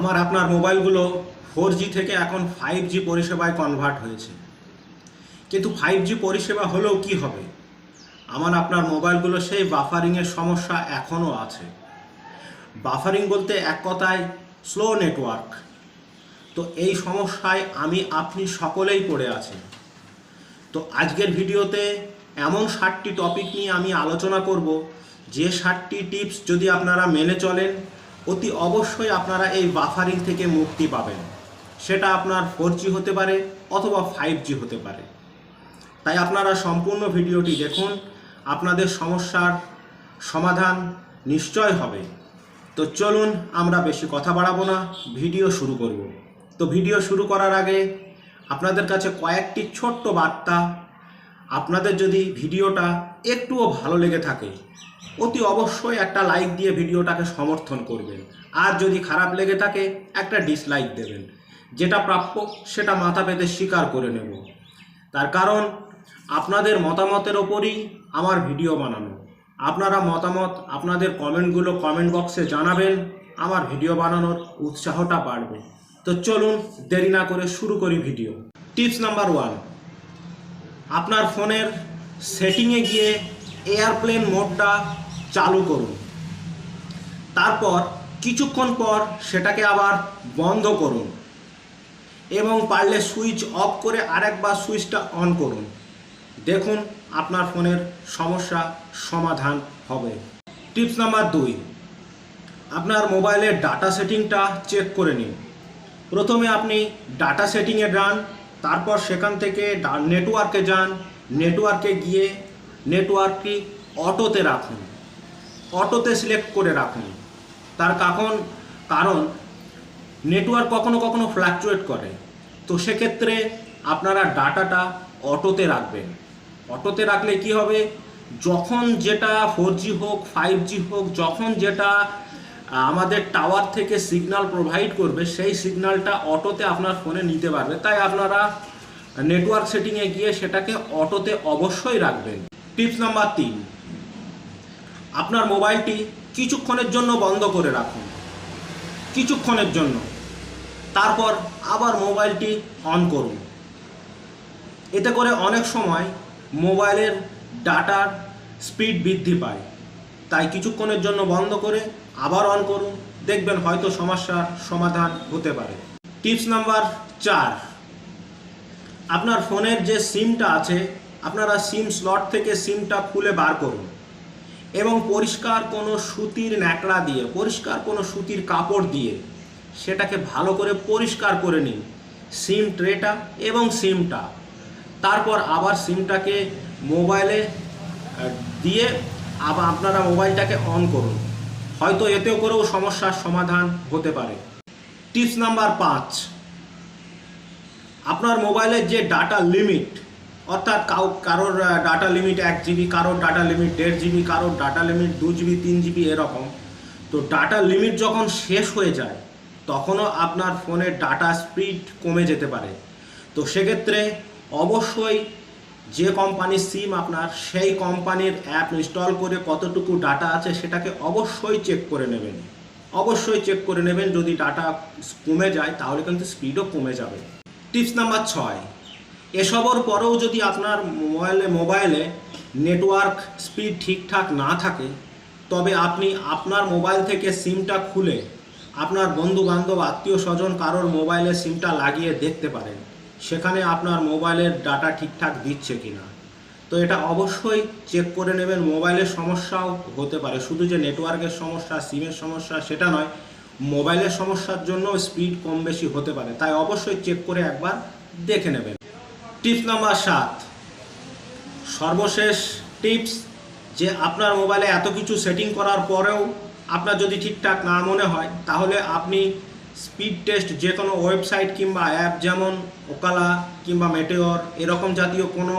আমার আপনার মোবাইলগুলো four G থেকে এখন ফাইভ জি পরিষেবায় কনভার্ট হয়েছে। কিন্তু ফাইভ জি পরিষেবা হলেও কি হবে? আমার আপনার মোবাইলগুলো সেই বাফারিংয়ের সমস্যা এখনও আছে। বাফারিং বলতে এক কথায় স্লো নেটওয়ার্ক তো এই সমস্যায় আমি, আপনি সকলেই পড়ে আছি তো আজকের ভিডিওতে এমন ষাটটি টপিক নিয়ে আমি আলোচনা করব, যে ষাটটি টিপস যদি আপনারা মেনে চলেন অতি অবশ্যই আপনারা এই বাফারিং থেকে মুক্তি পাবেন। সেটা আপনার ফোর হতে পারে অথবা ফাইভ হতে পারে। তাই আপনারা সম্পূর্ণ ভিডিওটি দেখুন, আপনাদের সমস্যার সমাধান নিশ্চয় হবে। তো চলুন আমরা বেশি কথা বাড়াবো না, ভিডিও শুরু করব। তো ভিডিও শুরু করার আগে আপনাদের কাছে কয়েকটি ছোট্ট বার্তা। আপনাদের যদি ভিডিওটা একটুও ভালো লেগে থাকে অতি অবশ্যই একটা লাইক দিয়ে ভিডিওটাকে সমর্থন করবেন। আর যদি খারাপ লেগে থাকে, একটা ডিসলাইক দেবেন। যেটা প্রাপ্য, সেটা মাথা পেতে স্বীকার করে নেব। তার কারণ, আপনাদের মতামতের ওপরই আমার ভিডিও বানানো। আপনারা মতামত আপনাদের কমেন্টগুলো কমেন্ট বক্সে জানাবেন, আমার ভিডিও বানানোর উৎসাহটা বাড়বে। তো চলুন, দেরি না করে শুরু করি ভিডিও। টিপস নাম্বার ওয়ান আপনার ফোনের সেটিংয়ে গিয়ে এয়ারপ্লেন মোডটা চালু করুন। তারপর কিছুক্ষণ পর সেটাকে আবার বন্ধ করুন এবং পারলে সুইচ অফ করে আরেকবার সুইচটা অন করুন। দেখুন আপনার ফোনের সমস্যা সমাধান হবে। টিপস নাম্বার দুই, আপনার মোবাইলের ডাটা সেটিংটা চেক করে নিন। প্রথমে আপনি ডাটা সেটিংয়ে যান, তারপর সেখান থেকে নেটওয়ার্কে যান, নেটওয়ার্কে গিয়ে নেটওয়ার্কটি অটোতে রাখুন। অটোতে সিলেক্ট করে রাখুন। তার কারণ কারণ নেটওয়ার্ক কখনো কখনো ফ্ল্যাকচুয়েট করে। তো সেক্ষেত্রে আপনারা ডাটাটা অটোতে রাখবেন। অটোতে রাখলে কি হবে? যখন যেটা ফোর জি হোক ফাইভ জি হোক, যখন যেটা আমাদের টাওয়ার থেকে সিগনাল প্রোভাইড করবে, সেই সিগন্যালটা অটোতে আপনার ফোনে নিতে পারবে। তাই আপনারা নেটওয়ার্ক সেটিংয়ে গিয়ে সেটাকে অটোতে অবশ্যই রাখবেন। টিপস নাম্বার তিন। আপনার মোবাইলটি কিছুক্ষণের জন্য বন্ধ করে রাখুন। কিছুক্ষণের জন্য। তারপর আবার মোবাইলটি অন করুন। এতে করে অনেক সময় মোবাইলের ডাটার স্পিড বৃদ্ধি পায়। তাই কিছুক্ষণের জন্য বন্ধ করে আবার অন করুন। দেখবেন হয়তো সমস্যার সমাধান হতে পারে। টিপস নাম্বার চার। আপনার ফোনের যে সিমটা আছে, আপনারা সিম স্লট থেকে সিমটা খুলে বার করুন। এবং পরিষ্কার কোনো সুতির ন্যাকড়া দিয়ে, পরিষ্কার কোনো সুতির কাপড় দিয়ে সেটাকে ভালো করে পরিষ্কার করে নিন। সিম ট্রেটা এবং সিমটা। তারপর আবার সিমটাকে মোবাইলে দিয়ে আবার আপনারা মোবাইলটাকে অন করুন। হয়তো এতেও করেও সমস্যার সমাধান হতে পারে। টিপস নাম্বার পাঁচ। আপনার মোবাইলের যে ডাটা লিমিট অর্থাৎ কাউ, কারোর ডাটা লিমিট এক জিবি কারোর ডাটা লিমিট দেড় জিবি কারোর ডাটা লিমিট দু জিবি তিন জিবি এরকম। তো ডাটা লিমিট যখন শেষ হয়ে যায়, তখনও আপনার ফোনের ডাটা স্পিড কমে যেতে পারে। তো সেক্ষেত্রে অবশ্যই যে কোম্পানির সিম আপনার, সেই কোম্পানির অ্যাপ ইনস্টল করে কতটুকু ডাটা আছে সেটাকে অবশ্যই চেক করে নেবেন। অবশ্যই চেক করে নেবেন, যদি ডাটা কমে যায়, তাহলে কিন্তু স্পিডও কমে যাবে। টিপস নাম্বার ছয়। এসবের পরেও যদি আপনার মোবাইলে মোবাইলে নেটওয়ার্ক স্পিড ঠিকঠাক না থাকে, তবে আপনি আপনার মোবাইল থেকে সিমটা খুলে আপনার বন্ধু বান্ধব আত্মীয় স্বজন কারোর মোবাইলে সিমটা লাগিয়ে দেখতে পারেন, সেখানে আপনার মোবাইলের ডাটা ঠিকঠাক দিচ্ছে কিনা। তো এটা অবশ্যই চেক করে নেবেন, মোবাইলের সমস্যাও হতে পারে। শুধু যে নেটওয়ার্কের সমস্যা সিমের সমস্যা, সেটা নয়, মোবাইলের সমস্যার জন্য স্পিড কম বেশি হতে পারে। তাই অবশ্যই চেক করে একবার দেখে নেবেন। টিপস নাম্বার সাত। সর্বশেষ টিপস যে আপনার মোবাইলে এত কিছু সেটিং করার পরেও আপনার যদি ঠিকঠাক না মনে হয়, তাহলে আপনি স্পিড টেস্ট যে কোনো ওয়েবসাইট কিংবা অ্যাপ যেমন ওকালা কিংবা মেটেওর এরকম জাতীয় কোনো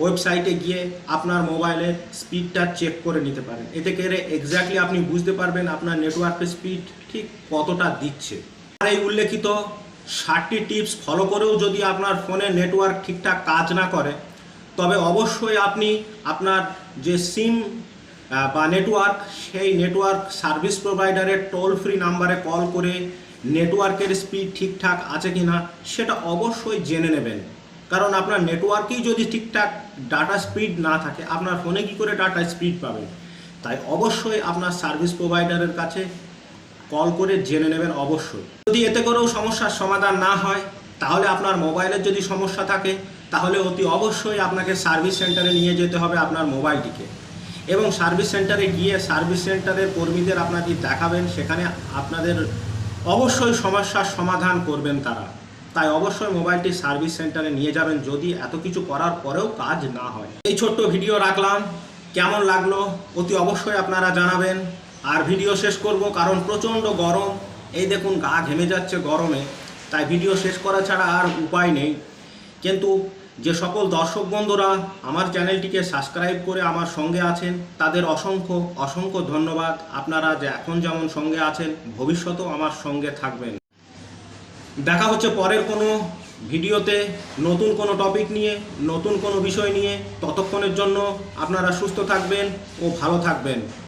ওয়েবসাইটে গিয়ে আপনার মোবাইলের স্পিডটা চেক করে নিতে পারেন। এতে করে এক্স্যাক্টলি আপনি বুঝতে পারবেন আপনার নেটওয়ার্কের স্পিড ঠিক কতটা দিচ্ছে। আর এই উল্লেখিত ষাটটি টিপস ফলো করেও যদি আপনার ফোনে নেটওয়ার্ক ঠিকঠাক কাজ না করে, তবে অবশ্যই আপনি আপনার যে সিম বা নেটওয়ার্ক, সেই নেটওয়ার্ক সার্ভিস প্রোভাইডারের টোল ফ্রি নাম্বারে কল করে নেটওয়ার্কের স্পিড ঠিকঠাক আছে কি না সেটা অবশ্যই জেনে নেবেন। কারণ আপনার নেটওয়ার্কেই যদি ঠিকঠাক ডাটা স্পিড না থাকে, আপনার ফোনে কি করে ডাটা স্পিড পাবেন? তাই অবশ্যই আপনার সার্ভিস প্রোভাইডারের কাছে কল করে জেনে নেবেন অবশ্যই। যদি এতে করেও সমস্যার সমাধান না হয়, তাহলে আপনার মোবাইলের যদি সমস্যা থাকে, তাহলে অতি অবশ্যই আপনাকে সার্ভিস সেন্টারে নিয়ে যেতে হবে আপনার মোবাইলটিকে। এবং সার্ভিস সেন্টারে গিয়ে সার্ভিস সেন্টারের কর্মীদের আপনাকে দেখাবেন, সেখানে আপনাদের অবশ্যই সমস্যার সমাধান করবেন তারা। তাই অবশ্যই মোবাইলটি সার্ভিস সেন্টারে নিয়ে যাবেন যদি এত কিছু করার পরেও কাজ না হয়। এই ছোট্ট ভিডিও রাখলাম। কেমন লাগল? অতি অবশ্যই আপনারা জানাবেন। আর ভিডিও শেষ করব কারণ প্রচণ্ড গরম। এই দেখুন, গা ঘেমে যাচ্ছে গরমে, তাই ভিডিও শেষ করা ছাড়া আর উপায় নেই। কিন্তু যে সকল দর্শক বন্ধুরা আমার চ্যানেলটিকে সাবস্ক্রাইব করে আমার সঙ্গে আছেন, তাদের অসংখ্য অসংখ্য ধন্যবাদ। আপনারা যে এখন যেমন সঙ্গে আছেন, ভবিষ্যতেও আমার সঙ্গে থাকবেন। দেখা হচ্ছে পরের কোনো ভিডিওতে নতুন কোনো টপিক নিয়ে, নতুন কোনো বিষয় নিয়ে। ততক্ষণের জন্য আপনারা সুস্থ থাকবেন ও ভালো থাকবেন।